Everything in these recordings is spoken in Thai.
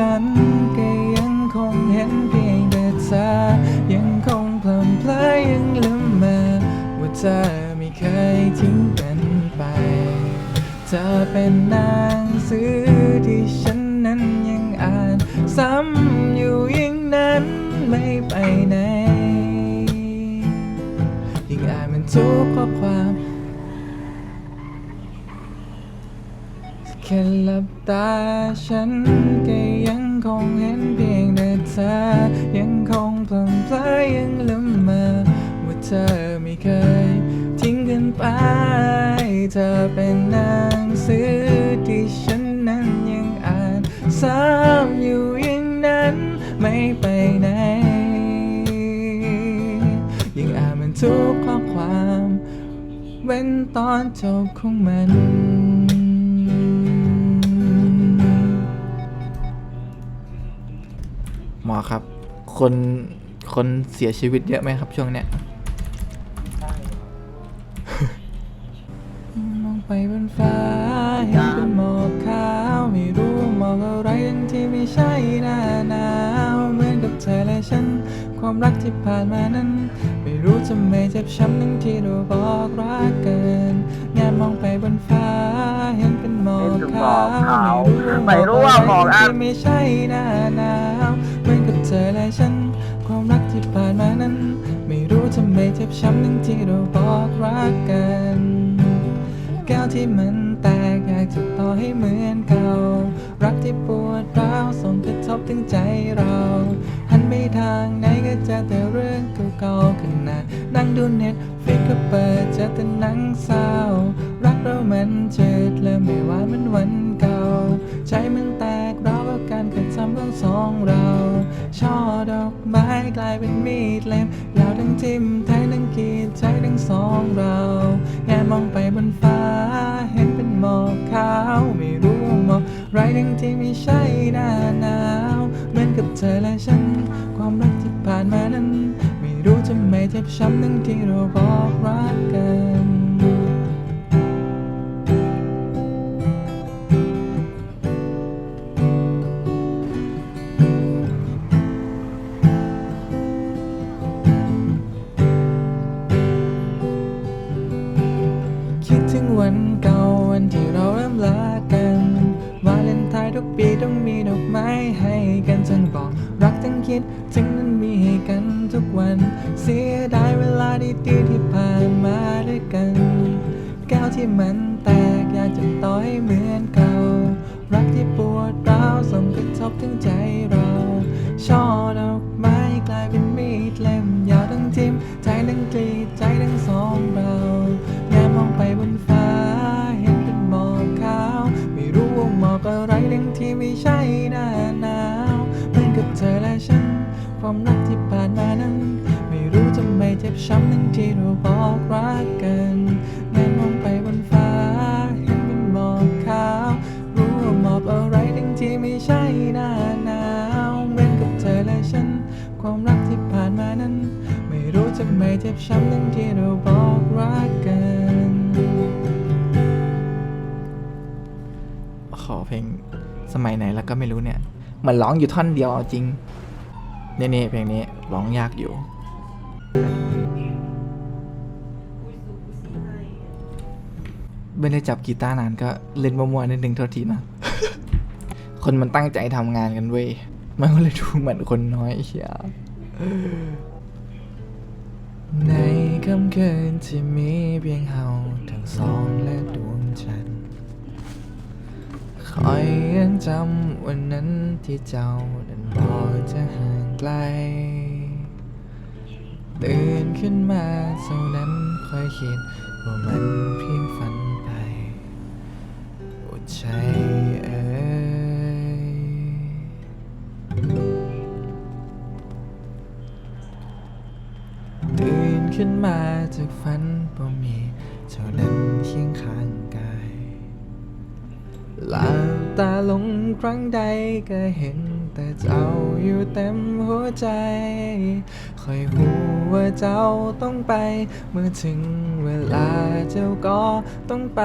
ฉันก็ยังคงเห็นเพียงแต่เธอยังคงเพลินเพลยยังลืมมาว่าเธอไม่เคยทิ้งกันไป เธอเป็นนางสือที่ฉันนั้นยังอ่านซ้ำอยู่อย่งนั้นไม่ไปไหนยิ่งอ่านมันทุกข้อความแค่ลับ ตาฉันก็ยังคงเห็นเพียงแต่เธอ ยังคงเพลินเพลยยังลืมมาว่าเธอไม่เคย ทิ้งกันไป เธอเป็นหนางสือที่ฉันนั้นยังอ่านซ้ำอยู่อย่างนั้นไม่ไปไหนยิ่งอ่านมันทุกข้อความ เว้นตอนจบของมัน หมอครับ คนคนเสียชีวิตเยอะไหมครับช่วงเนี้ยมองไปบนฟ้าเห็นเป็นหมอกขาวไม่รู้หมอกอะไรทั้งที่ไม่ใช่หน้าหนาวเหมือนกับเธอและฉัน ความรักที่ผ่านมานั้น ไม่รู้ทำไมเจ็บช้ำทั้งที่เราบอกรักกันงานมองไปบนฟ้าเห็นเป็นหมอกขาวไม่รู้ว่าหมอกอะไรที่ไม่ใช่หน้าหนาว เหมือนกับเธอและฉัน ความรักที่ผ่านมานั้น ไม่รู้ทำไมเจ็บช้ำทั้งที่เราบอกรักกันแก้วที่มันแตกอยากจะต่อให้เหมือนเก่า รักที่ปวดร้าวส่งกระทบถึงใจเราหันไปทางไหนก็เจอแต่เรื่องเก่าๆขนาดนั่งดูเน็ตฟิกก็เปิดเจอแต่หนังเศร้า รักเรามันเจ็ดและไม่หวานเหมันวันเก่า ใจมันแตกร้าวกับการกระทำของสองเรา ช่อดอกไม้กลายเป็นมีดเล่มยาวทั้งทิมแทงทั้งกรีดใจทั้งสองเราแงมองไปบนฟ้า เห็นเป็นหมอกขาวไม่รู้หมอกไรทั้งที่ไม่ใช่หน้าหนาว เหมือนกับเธอและฉัน ความรักที่ผ่านมานั้น ไม่รู้ทำไมเจ็บช้ำทั้งที่เราบอกรักกัน ของเราแงมมองไปบนฟ้า เห็นเป็นหมอกขาว ไม่รู้ว่าหมอกอะไรทั้งที่ไม่ใช่หน้าหนาวเหมือนกับเธอและฉัน ความรักที่ผ่านมานั้น ไม่รู้ทำไมเจ็บช้ำทั้งที่เราบอกรักกัน จ็บช้ำทั้งที่เราบอกรักกัน ขอเพลงสมัยไหนแล้วก็ไม่รู้เนี่ยเหมันร้องอยู่ท่อนเดียวเอาจริงเนี่ยเพลงนี้ร้องยากอยู่ ไม่ได้จับกีตาร์นานก็เล่นมั่วๆนิดนึงโทษทีนะ คนมันตั้งใจทำงานกันเว้ย มันก็เลยดูเหมือนคนน้อยเชีย ในค่ำคืนที่มีเพียงเฮาทั้งสองและดวงจันทร์คอยยังจำวันนั้นที่เจ้านั้นบอกจะห่างไกล ตื่นขึ้นมาเท่านั้นค่อยคิดว่ามันเพียงฝันไปอดใจ ขึ้นมาจากฝันบ่มีเท่านั้นเคียงข้างกายหลับตาลงครั้งใดก็เห็นแต่เจ้าอยู่เต็มหัวใจคอยหูว่าเจ้าต้องไป เมื่อถึงเวลาเจ้าก็ต้องไป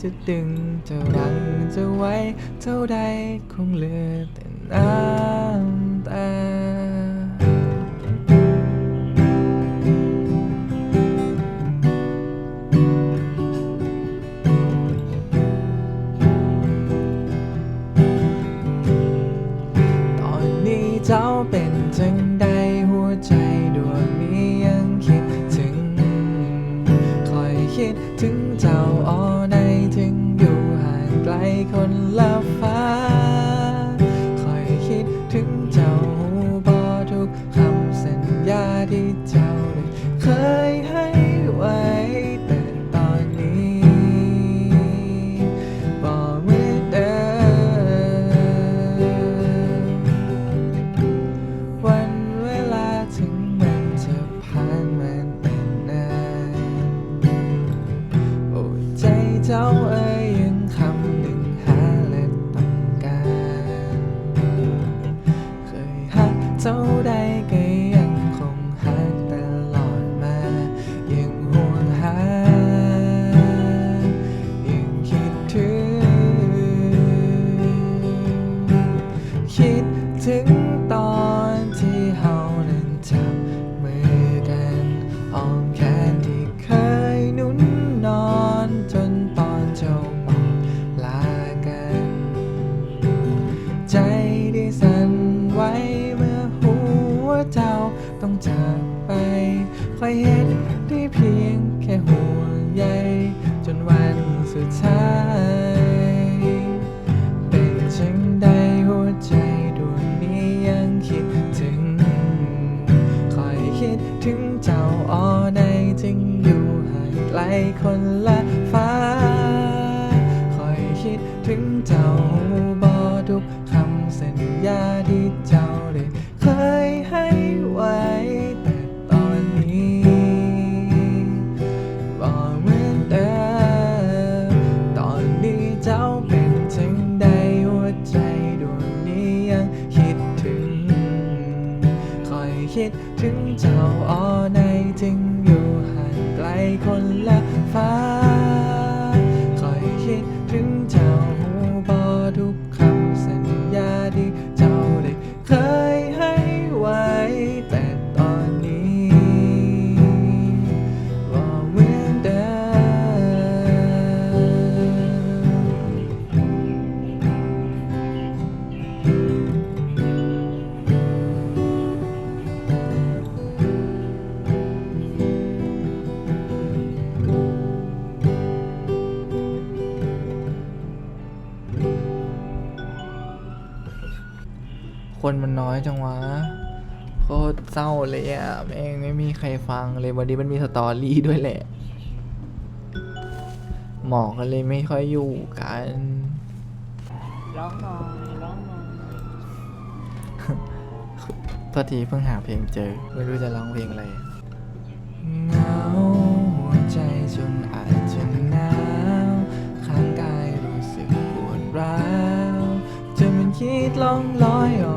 จะดึงจะรังจะไว้ เท่าใดคงเหลือแต่น้ำตา คนมันน้อยจังวะโคตรเศร้าเลยอะ่ะแม่งไม่มีใครฟังเลยวันนี้มันมีสตอรี่ด้วยแหละ หมอกันเลยไม่ค่อยอยู่กันร้องหน่อยร้องหน่อยตัวทีเพิ่งหาเพลงเจอ ไม่รู้จะร้องเพลงอะไรเงาหัวใจจนอาจจะหนาวข้างกายรู้สึกปวดร้าวจนมันคิดล่องลอยออก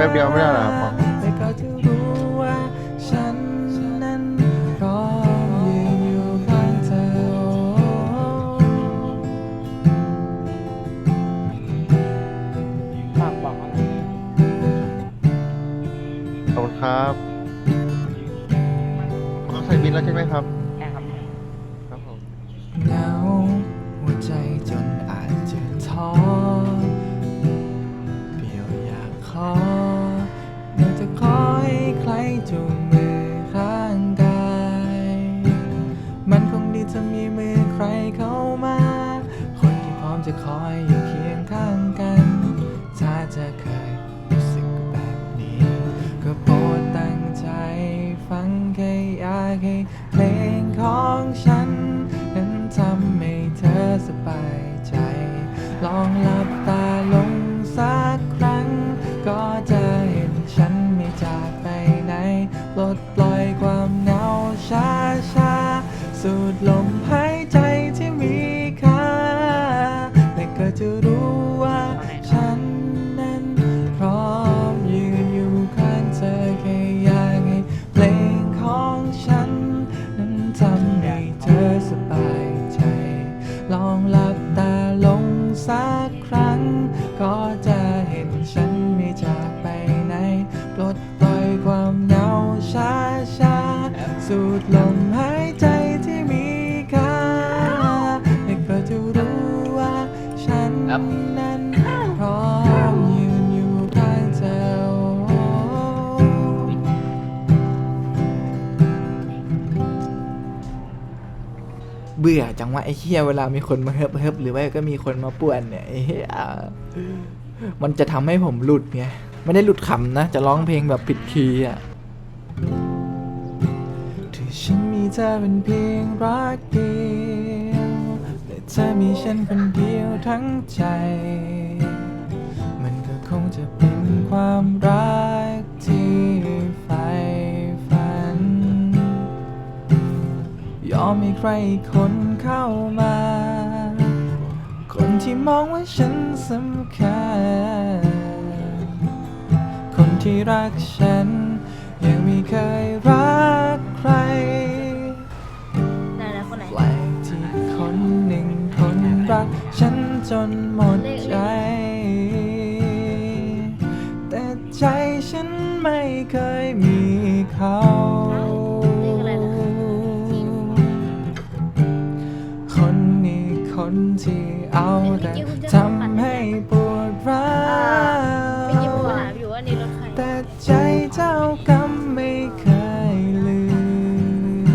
这变不了了。 จูงมือข้างกาย มันคงดีถ้ามีมือใครเขา เบื่อจังวะไอ้เหี้ยเวลามีคนมาเฮิบเฮิบหรือว่าก็มีคนมาป่วนเนี่ยไอ้เหี้ยมันจะทำให้ผมหลุดไงไม่ได้หลุดคำนะ จะร้องเพลงแบบผิดคีย์อะที่ฉันมีเธอเป็นเพียงรักเดียวและเธอมีฉันคนเดียวทั้งใจ มันก็คงจะเป็นความรักที่ใฝ่ ยอมให้ใครอีกคนเข้ามา คนที่มองว่าฉันสำคัญ คนที่รักฉัน ยังไม่เคยรักใครไหนนะคนไหนแปลกที่คนหนึ่งคนรักฉันจนหมดใจ แต่ใจฉันไม่เคยมีเขา เอาแต่ทำให้ปวดร้าเมื่อกี้ผมวถามอยู่ว่านี่รถใครแต่ใจเจ้ากรรมไม่เคยลืม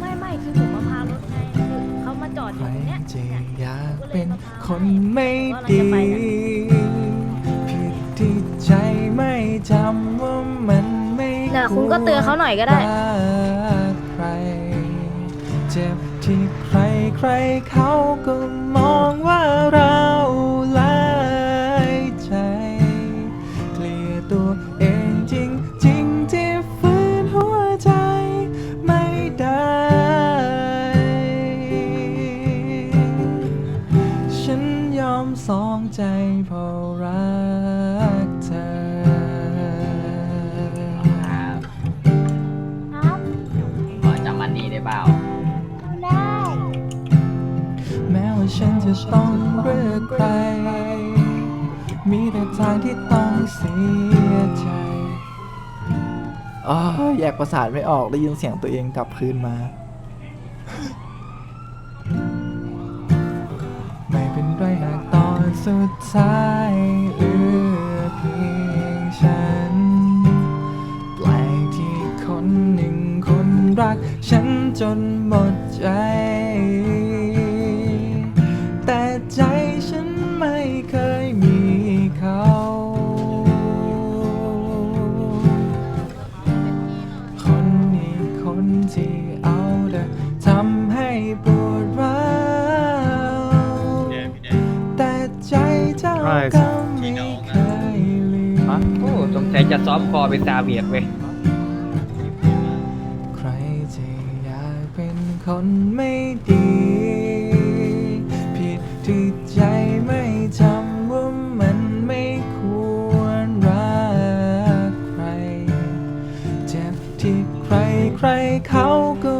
ไม่ไม่คือผมมาพารถไงคือเขามาจอดอยู่ตรงเนี้ยจะอยากเป็นคนไม่ดีผิดที่ใจไม่จำว่ามันไม่น่ะคุณก็เตือนเขาหน่อยก็ได้รักใครเจ็บ ใครเขาก็มองว่าเรา จะต้องเลือกใคร มีแต่ทางที่ต้องเสียใจอ๋อแยกประสาทไม่ออกได้ยินเสียงตัวเองกลับคืนมา ไม่เป็นไรหากตอนสุดท้ายเหลือเพียงฉัน แปลกที่คนหนึ่งคนรัก ฉันจน ซ้อมคอเป็นตาเบียดเว้ยใครจะอยากเป็นคนไม่ดี ผิดที่ใจไม่จำว่ามันไม่ควรรักใคร เจ็บที่ใครใครเขาก็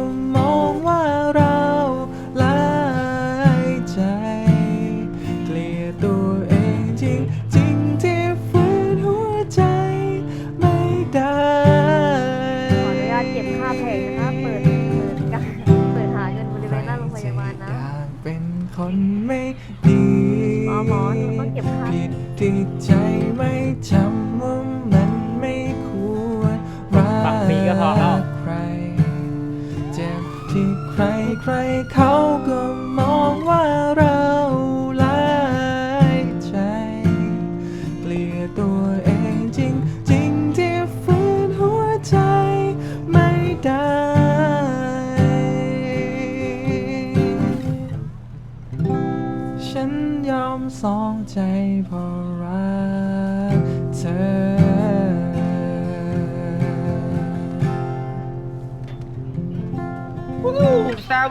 ใครเขา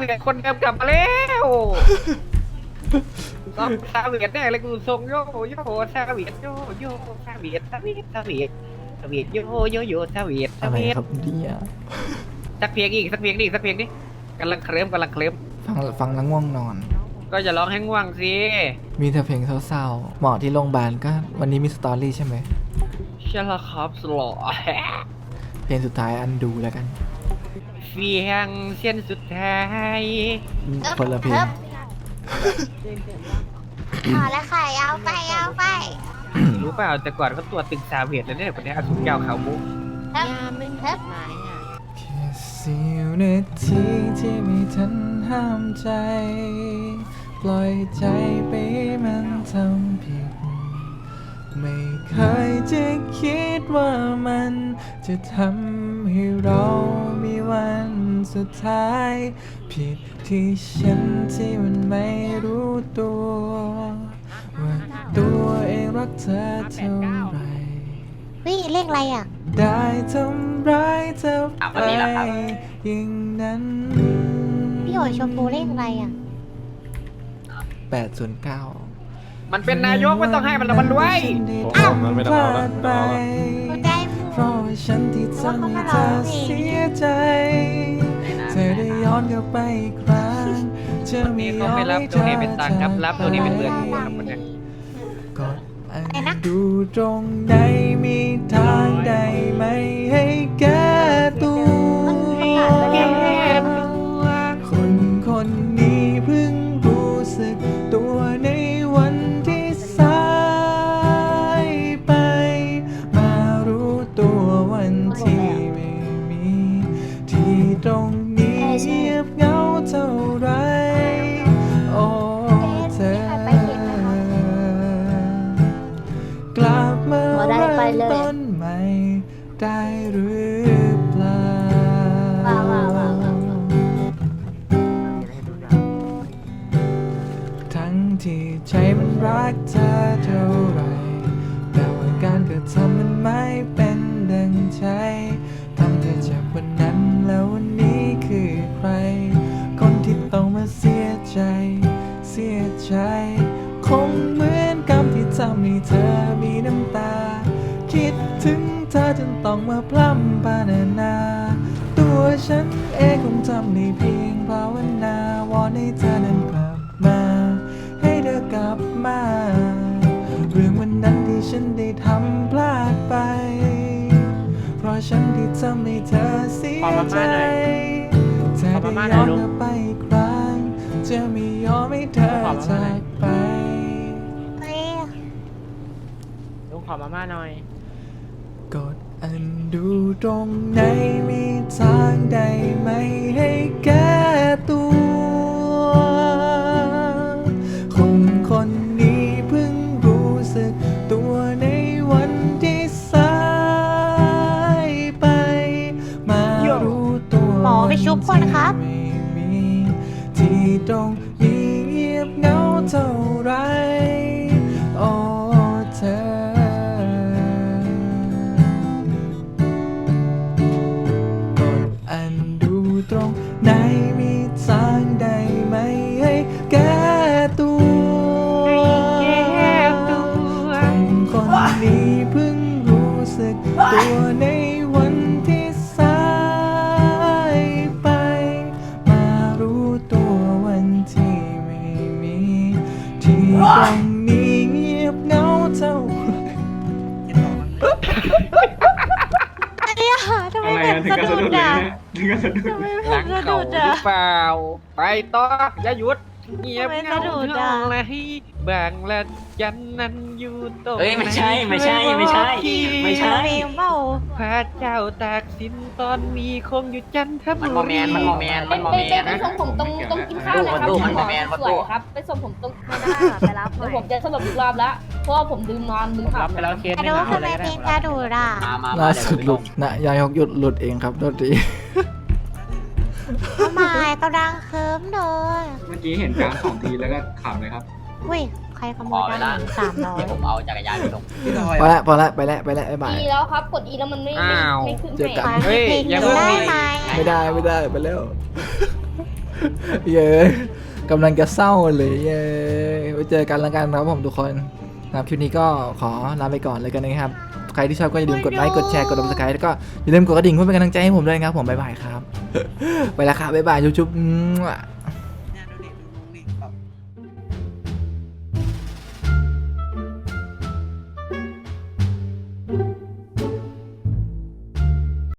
เวียคนเดิมกลับมาแล้วต้องซาเวียดแน่เลยกูส่งโยโยซาเวียดโยโยซาเวียดซาเวียดซาเวียดซาเวียดโยโยโยซาเวียดซาอะไรเวียดครับเนี่ยสักเพลงอีกสักเพลงดิสักเพลงดิกำลังเคลิ้มกำลังเคลิ้มฟังฟังแล้วง่วงนอน ก็จะร้องให้ง่วงสิมีแต่เพลงเศร้าๆหมอที่โรงพยาบาลก็วันนี้มีสตอรี่ใช่ไหมใช่ล้วครับสลอเพลงสุดท้ายอันดูแล้วกัน เสียงเส้นสุดท้ายคนละเพลงอ๋อแล้วไข่เอาไปเอาไปรู้เปล่าแต่ก่อนก็ตัวตึงซาเวียดเลยเนี่ยคนนี้อาสุนยาวขาวมุกเฮ้ยเฮ้ยแค่เสี้ยวนาทีที่ไม่ทันห้ามใจ ปล่อยใจไปให้มันทำผิด ไม่เคยจะคิดว่ามันจะทำให้เรา มีวันสุดท้าย ผิดที่ฉันที่มันไม่รู้ตัว ว่าตัวเองรักเธอเท่าไหรวิเลขอะไรอะ ได้ทำร้ายเธออะไปวันนี้ล่ะครับอย่างนั้นพี่โอ๋ชมพูเลขอะไรอะ809มันเป็นนายกไม่ต้องให้มันละมันรวยอ้าวมันไม่ต้องเอาละเข้าใจหมเพดราะว่าฉันที่ทำให้เธอเสียใจ เธอได้ย้อนกลับไปอีกครั้งจะวันมีนี้เขาไม่รับตัวนี้เป็นตังค์ครับรับตัวนี้เป็นเบือนหัวครับคนเนี้ยกดอันดูตรงไหนมีทางใดไหมให้แก้ ที่ทำให้เธอเสียใจเธอได้ย้อนกลับไปอีกครั้งจะไม่ยอมให้เธอจากไปเฮ้ยลุงขอมาม่าหน่อย กดอันดูตรงไหนมีทางใดไหมให้แก้ตัว ตรงนี้เงียบเหงาเท่า เนี่ยทำไมแบบสะดุดอะทำไมหลังแบบสะเขาดุดหรือะอเปล่า ไปต่ออย่าหยุด เงียบทำไมเงาสะดุดเท่าอะไรบางละจันนั้นอยู่ตรงเอ้ยไม่ใช่ไม่ใช่ไม่ใช่ ไม่ใช่เพลงเปล่าพระเจ้าตากสินตอนนี้คงอยู่จันทบุมันรีโมแมนมันโมแมนมันโมไปแมไปนไปส่งผมตรงตรงกินข้าวเลยครับตู้มันตู้มันสวยมันตู้ครับไปส่งผมตรงไม่ได้ไปรับหน่เดี๋อยวยผมจะสลบอีกรอบแล้วเพราะว่าผมดื่มนอนดื่มขัรับบไปแล้วเคสอะหนึดูงเอาทำไมเลยก็เพลได้งสะดุดอะมามาล่าเดี๋ยวสุดผมหลุดนะยายกหยุดหลุดเองครับโทษที ทำไมกำลังเคิมเลยเมื่อกี้เห็นการสองทีแล้วก็ขำเลยครับ อุ้ย ใครขโมยได้เงินสามร้อยเดี๋ยวผมเอาจักรยานไปส่งพอละพอละไปแล้วไปแล้วบ๊ายบาย อีแล้วครับ กดอีแล้วมันไม่ไม่ไม่ขึ้นเจอให้กันขอเฮ้ยเพลงอย่าดูเพิ่งได้มี ไหมไม่ได้ไม่ได้ไปแล้วเย้กำลังจะเศร้าเลยเย้ไว้เจอกันแล้วกันครับผมทุกคนนะครับคลิปนี้ก็ขอลาไปก่อนเลยกันนะครับใครที่ชอบก็อย่าลืมกดไลค์กดแชร์กดติดตามแล้วก็อย่าลืมกดกระดิ่งเพื่อเป็นกำลังใจให้ผมด้วยนะครับผมบ๊ายบายครับไปแล้วครับบ๊ายบายจุ๊บๆ